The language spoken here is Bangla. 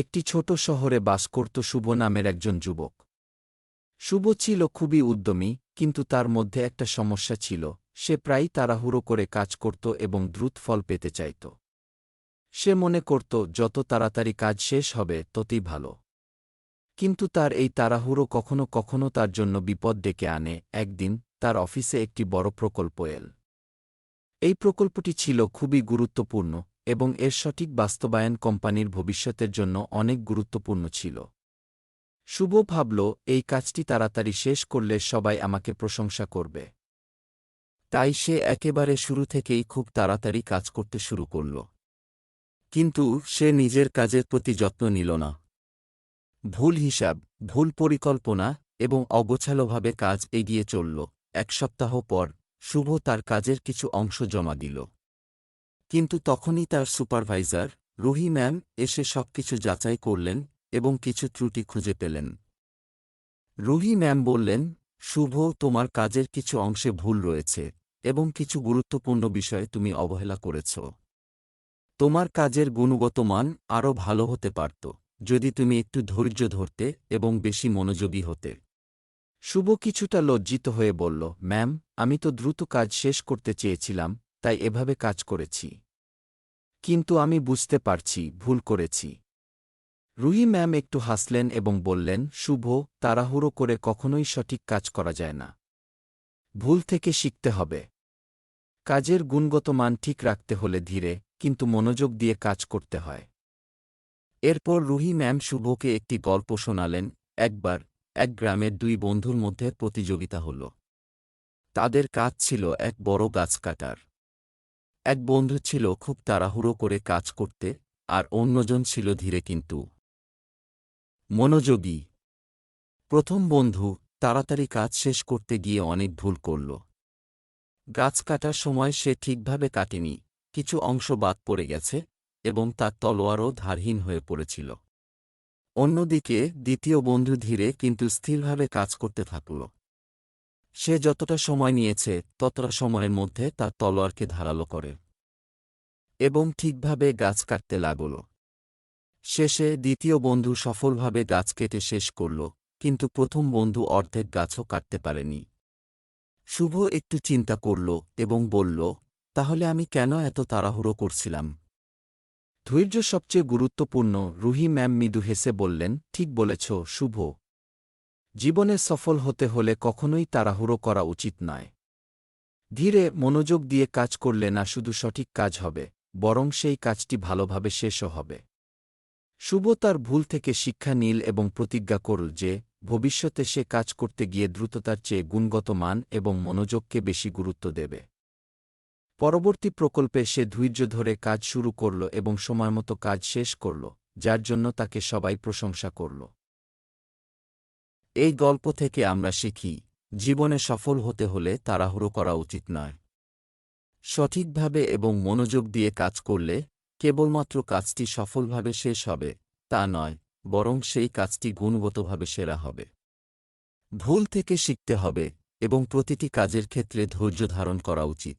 একটি ছোট শহরে বাস করত শুভ নামের একজন যুবক। শুভ ছিল খুবই উদ্যমী, কিন্তু তার মধ্যে একটা সমস্যা ছিল, সে প্রায়ই তাড়াহুড়ো করে কাজ করত এবং দ্রুত ফল পেতে চাইত। সে মনে করত, যত তাড়াতাড়ি কাজ শেষ হবে, ততই ভালো। কিন্তু তার এই তাড়াহুড়ো কখনো কখনো তার জন্য বিপদ ডেকে আনে, একদিন তার অফিসে একটি বড় প্রকল্প এল। এই প্রকল্পটি ছিল খুবই গুরুত্বপূর্ণ এবং এর সঠিক বাস্তবায়ন কোম্পানির ভবিষ্যতের জন্য অনেক গুরুত্বপূর্ণ ছিল। শুভ ভাবল, এই কাজটি তাড়াতাড়ি শেষ করলে সবাই আমাকে প্রশংসা করবে। তাই সে একেবারে শুরু থেকেই খুব তাড়াতাড়ি কাজ করতে শুরু করল। কিন্তু সে নিজের কাজের প্রতি যত্ন নিল না। ভুল হিসাব, ভুল পরিকল্পনা এবং অগোছালোভাবে কাজ এগিয়ে চলল। এক সপ্তাহ পর, শুভ তার কাজের কিছু অংশ জমা দিল। কিন্তু তখনই তার সুপারভাইজার, রুহি ম্যাম, এসে সবকিছু যাচাই করলেন এবং কিছু ত্রুটি খুঁজে পেলেন। রুহি ম্যাম বললেন, শুভ, তোমার কাজের কিছু অংশে ভুল রয়েছে এবং কিছু গুরুত্বপূর্ণ বিষয়ে তুমি অবহেলা করেছ। তোমার কাজের গুণগত মান আরও ভালো হতে পারত, যদি তুমি একটু ধৈর্য ধরতে এবং বেশি মনোযোগী হতে। শুভ কিছুটা লজ্জিত হয়ে বলল, ম্যাম, আমি তো দ্রুত কাজ শেষ করতে চেয়েছিলাম, তাই এভাবে কাজ করেছি। কিন্তু আমি বুঝতে পারছি, ভুল করেছি। রুহি ম্যাম একটু হাসলেন এবং বললেন, শুভ, তাড়াহুড়ো করে কখনোই সঠিক কাজ করা যায় না। ভুল থেকে শিখতে হবে। কাজের গুণগত মান ঠিক রাখতে হলে ধীরে, কিন্তু মনোযোগ দিয়ে কাজ করতে হয়। এরপর রুহি ম্যাম শুভকে একটি গল্প শোনালেন, একবার, এক গ্রামের দুই বন্ধুর মধ্যে প্রতিযোগিতা হল। তাদের কাজ ছিল এক বড় গাছ কাটার। এক বন্ধু ছিল খুব তাড়াহুড়ো করে কাজ করতে, আর অন্যজন ছিল ধীরে কিন্তু। মনোযোগী। প্রথম বন্ধু তাড়াতাড়ি কাজ শেষ করতে গিয়ে অনেক ভুল করল। গাছ কাটার সময় সে ঠিকভাবে কাটেনি, কিছু অংশ বাদ পড়ে গেছে, এবং তার তলোয়ারও ধারহীন হয়ে পড়েছিল। অন্যদিকে দ্বিতীয় বন্ধু ধীরে কিন্তু স্থিরভাবে কাজ করতে থাকল। সে যতটা সময় নিয়েছে, ততটা সময়ের মধ্যে তার তলোয়ারকে ধারালো করে এবং ঠিকভাবে গাছ কাটতে লাগল। শেষে দ্বিতীয় বন্ধু সফলভাবে গাছ কেটে শেষ করল, কিন্তু প্রথম বন্ধু অর্ধেক গাছও কাটতে পারেনি। শুভ একটু চিন্তা করল এবং বলল, তাহলে আমি কেন এত তাড়াহুড়ো করছিলাম? ধৈর্য সবচেয়ে গুরুত্বপূর্ণ, রুহি ম্যাম মৃদু হেসে বললেন, ঠিক বলেছ, শুভ। জীবনে সফল হতে হলে কখনোই তাড়াহুড়ো করা উচিত নয়। ধীরে মনোযোগ দিয়ে কাজ করলে না শুধু সঠিক কাজ হবে, বরং সেই কাজটি ভালোভাবে শেষও হবে। শুভ তার ভুল থেকে শিক্ষা নীল এবং প্রতিজ্ঞা করল যে, ভবিষ্যতে সে কাজ করতে গিয়ে দ্রুততার চেয়ে গুণগত মান এবং মনোযোগকে বেশি গুরুত্ব দেবে। পরবর্তী প্রকল্পে সে ধৈর্য ধরে কাজ শুরু করল এবং সময়মতো কাজ শেষ করল, যার জন্য তাকে সবাই প্রশংসা করল। এই গল্প থেকে আমরা শিখি, জীবনে সফল হতে হলে তাড়াহুড়ো করা উচিত নয়। সঠিকভাবে এবং মনোযোগ দিয়ে কাজ করলে কেবলমাত্র কাজটি সফলভাবে শেষ হবে, তা নয়, বরং সেই কাজটি গুণগতভাবে সেরা হবে। ভুল থেকে শিখতে হবে এবং প্রতিটি কাজের ক্ষেত্রে ধৈর্য ধারণ করা উচিত।